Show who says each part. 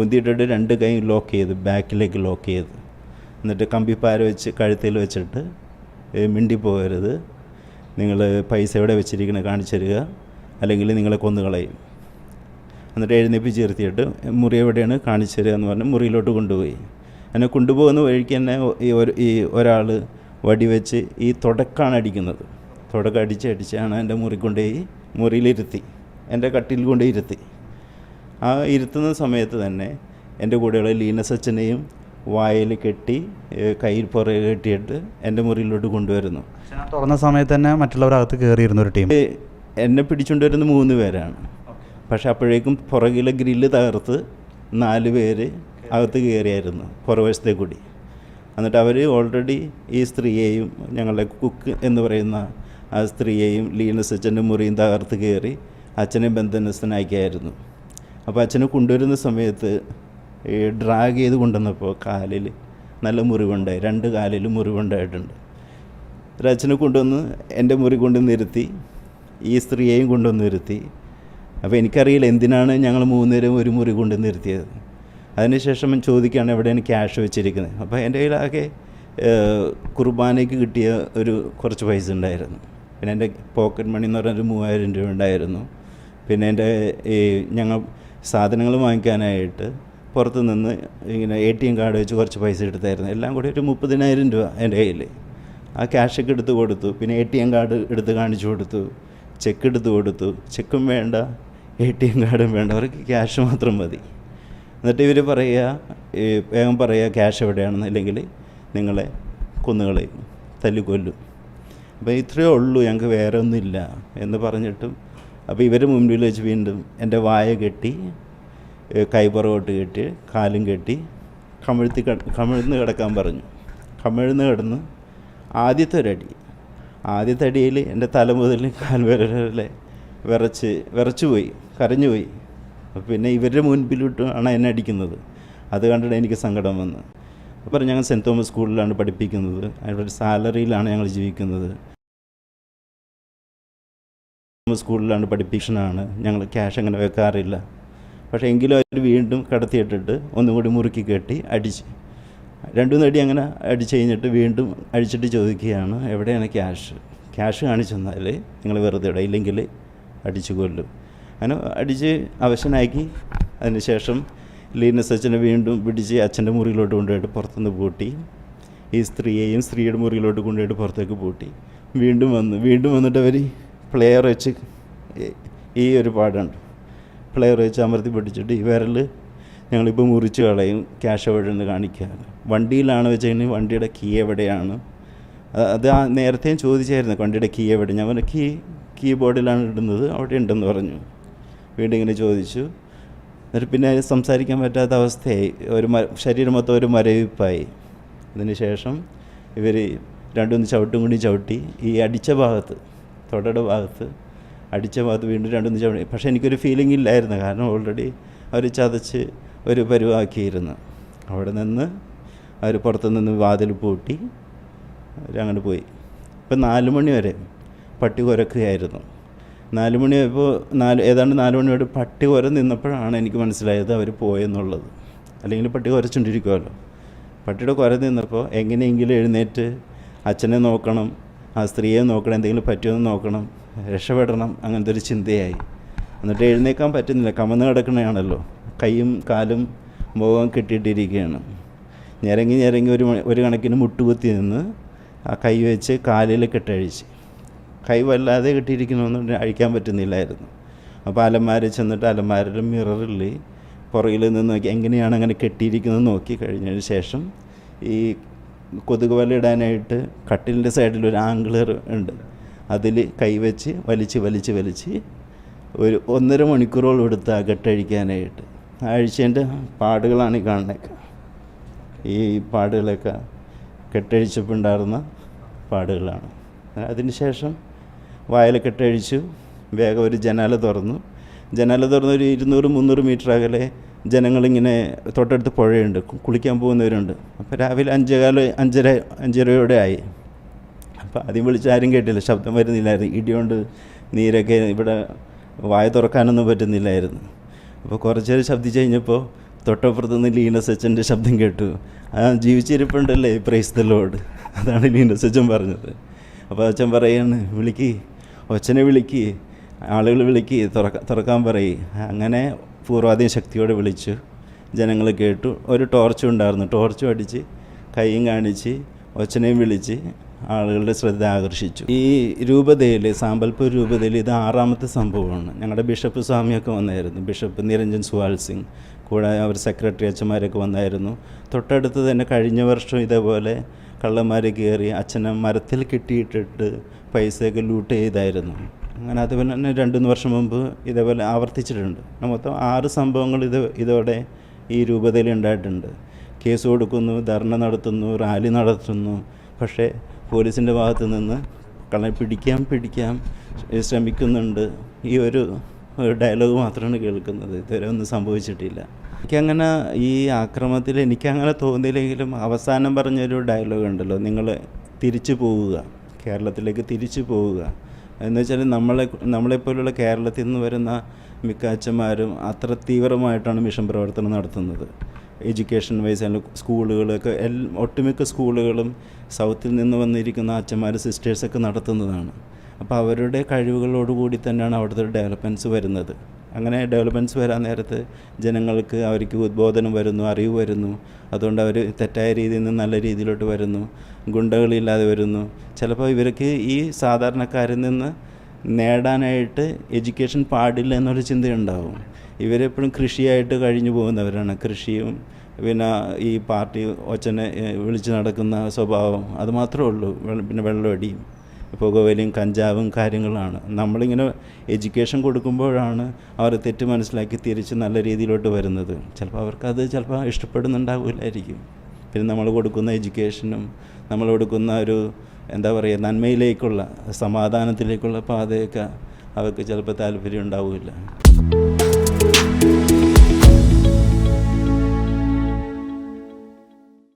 Speaker 1: ഉന്തിയിട്ടിട്ട് രണ്ട് കൈ ലോക്ക് ചെയ്ത് ബാക്കിലേക്ക് ലോക്ക് ചെയ്ത്. എന്നിട്ട് കമ്പിപ്പാര വെച്ച് കഴുത്തിൽ വെച്ചിട്ട് മിണ്ടി പോകരുത് നിങ്ങൾ പൈസ എവിടെ വെച്ചിരിക്കണ കാണിച്ചു തരിക. അല്ലെങ്കിൽ നിങ്ങളെ കൊന്നുകളയും എന്നിട്ട് എഴുന്നേപ്പിച്ച് നിർത്തിയിട്ട് മുറി എവിടെയാണ് കാണിച്ചു തരിക എന്ന് പറഞ്ഞ് മുറിയിലോട്ട് കൊണ്ടുപോയി. എന്നെ കൊണ്ടുപോകുന്ന വഴിക്ക് തന്നെ ഈ ഒരു ഈ ഒരാൾ വടിവെച്ച് ഈ തുടക്കാണ് അടിക്കുന്നത്. തുടക്കം അടിച്ച് അടിച്ചാണ് എന്റെ മുറി കൊണ്ടുപോയി മുറിയിലിരുത്തി. എന്റെ കട്ടിൽ കൊണ്ടുപോയി ഇരുത്തി. ആ ഇരുത്തുന്ന സമയത്ത് തന്നെ എന്റെ കൂടെയുള്ള ലീന സച്ചനെയും വായിൽ കെട്ടി കയ്യിൽ പുറകെ കെട്ടിയിട്ട് എന്റെ മുറിയിലോട്ട് കൊണ്ടുവരുന്നു.
Speaker 2: തുറന്ന സമയത്ത് തന്നെ മറ്റുള്ളവരകത്ത് കയറിയിരുന്ന ഒരു ടീം
Speaker 1: എന്നെ പിടിച്ചുകൊണ്ടുവരുന്ന മൂന്ന് പേരാണ്. പക്ഷെ അപ്പോഴേക്കും പുറകിലെ ഗ്രില്ല് തകർത്ത് നാല് പേര് അകത്ത് കയറിയായിരുന്നു പുറവശത്തെ കൂടി. എന്നിട്ട് അവർ ഓൾറെഡി ഈ സ്ത്രീയെയും ഞങ്ങളുടെ കുക്ക് എന്ന് പറയുന്ന ആ സ്ത്രീയെയും ലീനസ് അച്ഛന്റെ മുറിയും തകർത്ത് കയറി അച്ഛനെ ബന്ധനസ്ഥനാക്കിയായിരുന്നു. അപ്പോൾ അച്ഛനെ കൊണ്ടുവരുന്ന സമയത്ത് ഈ ഡ്രാഗ് ചെയ്ത് കൊണ്ടുവന്നപ്പോൾ കാലിൽ നല്ല മുറിവുണ്ടായി. രണ്ട് കാലിൽ മുറിവുണ്ടായിട്ടുണ്ട്. അച്ഛനെ കൊണ്ടുവന്ന് എന്റെ മുറി കൊണ്ടുവന്ന് ഇരുത്തി ഈ സ്ത്രീയെയും കൊണ്ടുവന്ന് ഇരുത്തി അപ്പോൾ എനിക്കറിയില്ല എന്തിനാണ് ഞങ്ങൾ മൂന്നുപേരും ഒരു മുറി കൊണ്ടുവന്ന് ഇരുത്തിയത് അതിനുശേഷം ചോദിക്കുകയാണ് എവിടെയാണ് ക്യാഷ് വെച്ചിരിക്കുന്നത്? അപ്പോൾ എന്റെ കയ്യിലാകെ കുർബാനയ്ക്ക് കിട്ടിയ ഒരു കുറച്ച് പൈസ ഉണ്ടായിരുന്നു. പിന്നെ എന്റെ പോക്കറ്റ് മണി എന്ന് പറഞ്ഞൊരു മൂവായിരം രൂപ ഉണ്ടായിരുന്നു. പിന്നെ എന്റെ ഈ ഞങ്ങൾ സാധനങ്ങൾ വാങ്ങിക്കാനായിട്ട് പുറത്ത് നിന്ന് ഇങ്ങനെ എ ടി എം കാർഡ് വെച്ച് കുറച്ച് പൈസ എടുത്തായിരുന്നു. എല്ലാം കൂടി ഒരു മുപ്പതിനായിരം രൂപ എന്റെ കയ്യിൽ. ആ ക്യാഷൊക്കെ എടുത്ത് കൊടുത്തു. പിന്നെ എ ടി എം കാർഡ് എടുത്ത് കാണിച്ചു കൊടുത്തു. ചെക്ക് എടുത്ത് കൊടുത്തു. ചെക്കും വേണ്ട. എ ടി എം കാർഡും വേണ്ട. അവർക്ക് ക്യാഷ് മാത്രം മതി. എന്നിട്ട് ഇവർ പറയുക ഈ വേഗം പറയുക ക്യാഷ് എവിടെയാണെന്ന്? അല്ലെങ്കിൽ നിങ്ങളെ കൊന്നുകളയും തല്ലിക്കൊല്ലും. അപ്പോൾ ഇത്രയേ ഉള്ളൂ. ഞങ്ങൾക്ക് വേറെ ഒന്നുമില്ല എന്ന് പറഞ്ഞിട്ടും അപ്പോൾ ഇവർ മുമ്പിൽ വെച്ച് വീണ്ടും എന്റെ വായ കെട്ടി കൈപ്പുറകോട്ട് കെട്ടി കാലും കെട്ടി കമിഴ്ത്തി കമിഴ്ന്ന് കിടക്കാൻ പറഞ്ഞു. കമിഴ്ന്ന് കിടന്ന് ആദ്യത്തെ ഒരടി ആദ്യത്തെ അടിയിൽ എന്റെ തല മുതൽ കാൽ വരെ വിറച്ച് വിറച്ചു പോയി കരഞ്ഞു പോയി. പിന്നെ ഇവരുടെ മുൻപിലോട്ടാണ് എന്നെ അടിക്കുന്നത്. അത് കണ്ടിട്ട് എനിക്ക് സങ്കടം വന്നു. അപ്പോൾ ഞങ്ങൾ സെന്റ് തോമസ് സ്കൂളിലാണ് പഠിപ്പിക്കുന്നത്. അവിടെ സാലറിയിലാണ് ഞങ്ങൾ ജീവിക്കുന്നത്. സ്കൂളിലാണ് പഠിപ്പിക്കണമാണ് ഞങ്ങൾ ക്യാഷ് അങ്ങനെ വെക്കാറില്ല. പക്ഷേ എങ്കിലും അവർ വീണ്ടും കടത്തിയിട്ടിട്ട് ഒന്നും കൂടി മുറുക്കി കെട്ടി അടിച്ച്. രണ്ടു നടി അങ്ങനെ അടിച്ച് കഴിഞ്ഞിട്ട് വീണ്ടും അടിച്ചിട്ട് ചോദിക്കുകയാണ് എവിടെയാണ് ക്യാഷ്? ക്യാഷ് കാണിച്ചു തന്നാൽ നിങ്ങൾ വെറുതെ ഇട ഇല്ലെങ്കിൽ അടിച്ചു കൊല്ലും. അങ്ങനെ അടിച്ച് അവശനാക്കി. അതിനുശേഷം ലീനസ് അച്ഛനെ വീണ്ടും പിടിച്ച് അച്ഛന്റെ മുറിയിലോട്ട് കൊണ്ടുപോയിട്ട് പുറത്തുനിന്ന് പൂട്ടി. ഈ സ്ത്രീയെയും സ്ത്രീയുടെ മുറിയിലോട്ട് കൊണ്ടുപോയിട്ട് പുറത്തേക്ക് പൂട്ടി. വീണ്ടും വന്നു വീണ്ടും വന്നിട്ട് അവർ പ്ലെയർ വെച്ച് ഈ- ഒരു പാടുണ്ട് പ്ലെയർ വെച്ച് അമർത്തി പിടിച്ചിട്ട് ഈ വിരൽ ഞങ്ങളിപ്പോൾ മുറിച്ച് കളയും ക്യാഷ് എവിടെ നിന്ന് കാണിക്കുകയാണ് വണ്ടിയിലാണ് വെച്ചെങ്കിൽ വണ്ടിയുടെ കീ എവിടെയാണ്? അത് ആ നേരത്തെയും ചോദിച്ചായിരുന്നു വണ്ടിയുടെ കീ എവിടെ? ഞാൻ പറഞ്ഞു കീ കീബോർഡിലാണ് ഇടുന്നത് അവിടെ ഉണ്ടെന്ന് പറഞ്ഞു. വീണ്ടും ഇങ്ങനെ ചോദിച്ചു. എന്നിട്ട് പിന്നെ സംസാരിക്കാൻ പറ്റാത്ത അവസ്ഥയായി. ഒരു ശരീരം മൊത്തം ഒരു മരവിപ്പായി. അതിന് ശേഷം ഇവർ രണ്ടുമൂന്ന് ചവിട്ടും കൂടി ചവിട്ടി ഈ അടിച്ച ഭാഗത്ത് തൊടയുടെ ഭാഗത്ത് അടിച്ച ഭാഗത്ത് വീണ്ടും രണ്ടൊന്ന് ചവിട്ടി പക്ഷേ എനിക്കൊരു ഫീലിംഗ് ഇല്ലായിരുന്നു. കാരണം ഓൾറെഡി അവർ ചതച്ച് ഒരു പരുവാക്കിയിരുന്നു. അവിടെ നിന്ന് അവർ പുറത്തു നിന്ന് വാതിൽ പൂട്ടി അവരങ്ങനെ പോയി. ഇപ്പം നാല് മണി വരെ പട്ടി കുരക്കുകയായിരുന്നു. നാല് മണിയായപ്പോൾ നാല് ഏതാണ്ട് നാല് മണി വരെ പട്ടി കുര നിന്നപ്പോഴാണ് എനിക്ക് മനസ്സിലായത് അവർ പോയെന്നുള്ളത്. അല്ലെങ്കിൽ പട്ടി കുരച്ചുകൊണ്ടിരിക്കുമല്ലോ പട്ടിയുടെ കുര നിന്നപ്പോൾ എങ്ങനെയെങ്കിലും എഴുന്നേറ്റ് അച്ഛനെ നോക്കണം ആ സ്ത്രീയെ നോക്കണം എന്തെങ്കിലും പറ്റുമെന്ന് നോക്കണം രക്ഷപ്പെടണം അങ്ങനത്തെ ഒരു ചിന്തയായി. എന്നിട്ട് എഴുന്നേക്കാൻ പറ്റുന്നില്ല കമന്ന് കിടക്കണയാണല്ലോ. കൈയും കാലും മുഖം കെട്ടിയിട്ടിരിക്കുകയാണ്. ഞരങ്ങി ഞരങ്ങി ഒരു ഒരു കണക്കിന് മുട്ടുകുത്തി നിന്ന് ആ കൈ വെച്ച് കാലിൽ കെട്ടഴിച്ച് കൈ വല്ലാതെ കെട്ടിയിരിക്കണമെന്ന് അഴിക്കാൻ പറ്റുന്നില്ലായിരുന്നു. അപ്പോൾ അലമാര ചെന്നിട്ട് അലമാരയുടെ മിററിൽ പുറകിൽ നിന്ന് നോക്കി എങ്ങനെയാണ് അങ്ങനെ കെട്ടിയിരിക്കുന്നത് നോക്കി കഴിഞ്ഞതിന് ശേഷം ഈ കൊതുക് വല ഇടാനായിട്ട് കട്ടിലിന്റെ സൈഡിൽ ഒരു ആംഗിളർ ഉണ്ട് അതിൽ കൈവച്ച് വലിച്ച് വലിച്ച് വലിച്ച് ഒരു ഒന്നര മണിക്കൂറോളം എടുത്ത് ആ കെട്ടഴിക്കാനായിട്ട് ആ അഴിച്ചതിന്റെ പാടുകളാണ് ഈ കാണുന്നത് ഈ പാടുകളൊക്കെ കെട്ടഴിച്ചപ്പോൾ ഉണ്ടായിരുന്ന പാടുകളാണ്. അതിന് ശേഷം വായല കെട്ടഴിച്ചു വേഗം ഒരു ജനാല തുറന്നു. ജനാല തുറന്നൊരു ഇരുന്നൂറ് മുന്നൂറ് മീറ്റർ അകലെ ജനങ്ങളിങ്ങനെ തൊട്ടടുത്ത് പുഴയുണ്ട്. കുളിക്കാൻ പോകുന്നവരുണ്ട്. അപ്പോൾ രാവിലെ അഞ്ചേകാൽ അഞ്ചര അഞ്ചരയോടെ ആയി. അപ്പോൾ ആദ്യം വിളിച്ച് ആരും കേട്ടില്ല. ശബ്ദം വരുന്നില്ലായിരുന്നു. ഇടിയോണ്ട് നീരൊക്കെ ഇവിടെ വായ തുറക്കാനൊന്നും പറ്റുന്നില്ലായിരുന്നു. അപ്പോൾ കുറച്ച് നേരം ശബ്ദിച്ച് കഴിഞ്ഞപ്പോൾ തൊട്ടപ്പുറത്ത് നിന്ന് ലീന സച്ചന്റെ ശബ്ദം കേട്ടു. ആ ജീവിച്ചിരിപ്പുണ്ടല്ലേ? പ്രൈസ് ദ ലോഡ് അതാണ് ലീന സച്ചൻ പറഞ്ഞത്. അപ്പോൾ അച്ഛൻ പറയാണ് വിളിക്ക്. ഒച്ചനെ വിളിക്ക്. ആളുകൾ വിളിക്ക് തുറക്ക തുറക്കാൻ പറയും. അങ്ങനെ പൂർവാധീന ശക്തിയോടെ വിളിച്ചു. ജനങ്ങൾ കേട്ടു. ഒരു ടോർച്ചും ഉണ്ടായിരുന്നു. ടോർച്ചും അടിച്ച് കൈയും കാണിച്ച് ഒച്ചനെയും വിളിച്ച് ആളുകളുടെ ശ്രദ്ധ ആകർഷിച്ചു. ഈ രൂപതയിൽ സാമ്പൽപൂർ രൂപതയിൽ ഇത് ആറാമത്തെ സംഭവമാണ്. ഞങ്ങളുടെ ബിഷപ്പ് സ്വാമിയൊക്കെ വന്നായിരുന്നു. ബിഷപ്പ് നിരഞ്ജൻ സുഹാൽ സിംഗ്. കൂടാതെ അവർ സെക്രട്ടറി അച്ഛന്മാരൊക്കെ വന്നായിരുന്നു. തൊട്ടടുത്ത് തന്നെ കഴിഞ്ഞ വർഷം ഇതേപോലെ കള്ളന്മാർ കയറി അച്ഛനെ മരത്തിൽ കെട്ടിയിട്ടിട്ട് പൈസയൊക്കെ ലൂട്ട് ചെയ്തായിരുന്നു. അങ്ങനെ അതുപോലെ തന്നെ രണ്ട് മൂന്ന് വർഷം മുമ്പ് ഇതേപോലെ ആവർത്തിച്ചിട്ടുണ്ട്. മൊത്തം ആറ് സംഭവങ്ങൾ ഇത് ഇതോടെ ഈ രൂപതയിൽ ഉണ്ടായിട്ടുണ്ട്. കേസ് കൊടുക്കുന്നു ധർണ നടത്തുന്നു റാലി നടത്തുന്നു. പക്ഷേ പോലീസിന്റെ ഭാഗത്ത് നിന്ന് കള്ളനെ പിടിക്കാം പിടിക്കാം ശ്രമിക്കുന്നുണ്ട്. ഈ ഒരു ഡയലോഗ് മാത്രമാണ് കേൾക്കുന്നത്. ഇതുവരെ ഒന്നും സംഭവിച്ചിട്ടില്ല. എനിക്കങ്ങനെ ഈ ആക്രമത്തിൽ എനിക്കങ്ങനെ തോന്നിയില്ലെങ്കിലും അവസാനം പറഞ്ഞൊരു ഡയലോഗ് ഉണ്ടല്ലോ. നിങ്ങൾ തിരിച്ചു പോവുക. കേരളത്തിലേക്ക് തിരിച്ചു പോവുക. എന്ന് വെച്ചാൽ നമ്മളെ നമ്മളെപ്പോലുള്ള കേരളത്തിൽ നിന്ന് വരുന്ന മിക്ക അച്ഛന്മാരും അത്ര തീവ്രമായിട്ടാണ് മിഷൻ പ്രവർത്തനം നടത്തുന്നത്. എഡ്യൂക്കേഷൻ വൈസ് അല്ല സ്കൂളുകളൊക്കെ എൽ ഒട്ടുമിക്ക സ്കൂളുകളും സൗത്തിൽ നിന്ന് വന്നിരിക്കുന്ന അച്ഛന്മാർ സിസ്റ്റേഴ്സൊക്കെ നടത്തുന്നതാണ്. അപ്പോൾ അവരുടെ കഴിവുകളോടുകൂടി തന്നെയാണ് അവിടുത്തെ ഡെവലപ്മെന്റ്സ് വരുന്നത്. അങ്ങനെ ഡെവലപ്മെന്റ്സ് വരാൻ നേരത്ത് ജനങ്ങൾക്ക് അവർക്ക് ഉദ്ബോധനം വരുന്നു അറിവ് വരുന്നു. അതുകൊണ്ട് അവർ തെറ്റായ രീതിയിൽ നിന്ന് നല്ല രീതിയിലോട്ട് വരുന്നു. ഗുണ്ടകളില്ലാതെ വരുന്നു. ചിലപ്പോൾ ഇവർക്ക് ഈ സാധാരണക്കാരിൽ നിന്ന് നേടാനായിട്ട് എഡ്യൂക്കേഷൻ പാടില്ല എന്നൊരു ചിന്തയുണ്ടാവും. ഇവരെപ്പോഴും കൃഷിയായിട്ട് കഴിഞ്ഞു പോകുന്നവരാണ്. കൃഷിയും പിന്നെ ഈ പാർട്ടി ഒച്ചനെ വിളിച്ചു നടക്കുന്ന സ്വഭാവം അത് മാത്രമേ ഉള്ളൂ. പിന്നെ വെള്ളമടിയും. പുകവലിയും കഞ്ചാവും കാര്യങ്ങളാണ്. നമ്മളിങ്ങനെ എഡ്യൂക്കേഷൻ കൊടുക്കുമ്പോഴാണ് അവർ തെറ്റ് മനസ്സിലാക്കി തിരിച്ച് നല്ല രീതിയിലോട്ട് വരുന്നത്. ചിലപ്പോൾ അവർക്കത് ചിലപ്പോൾ ഇഷ്ടപ്പെടുന്നുണ്ടാവില്ലായിരിക്കും. പിന്നെ നമ്മൾ കൊടുക്കുന്ന എഡ്യൂക്കേഷനും നമ്മൾ കൊടുക്കുന്ന ഒരു എന്താ പറയുക നന്മയിലേക്കുള്ള സമാധാനത്തിലേക്കുള്ള പാതയൊക്കെ അവർക്ക് ചിലപ്പോൾ താല്പര്യം ഉണ്ടാവില്ല.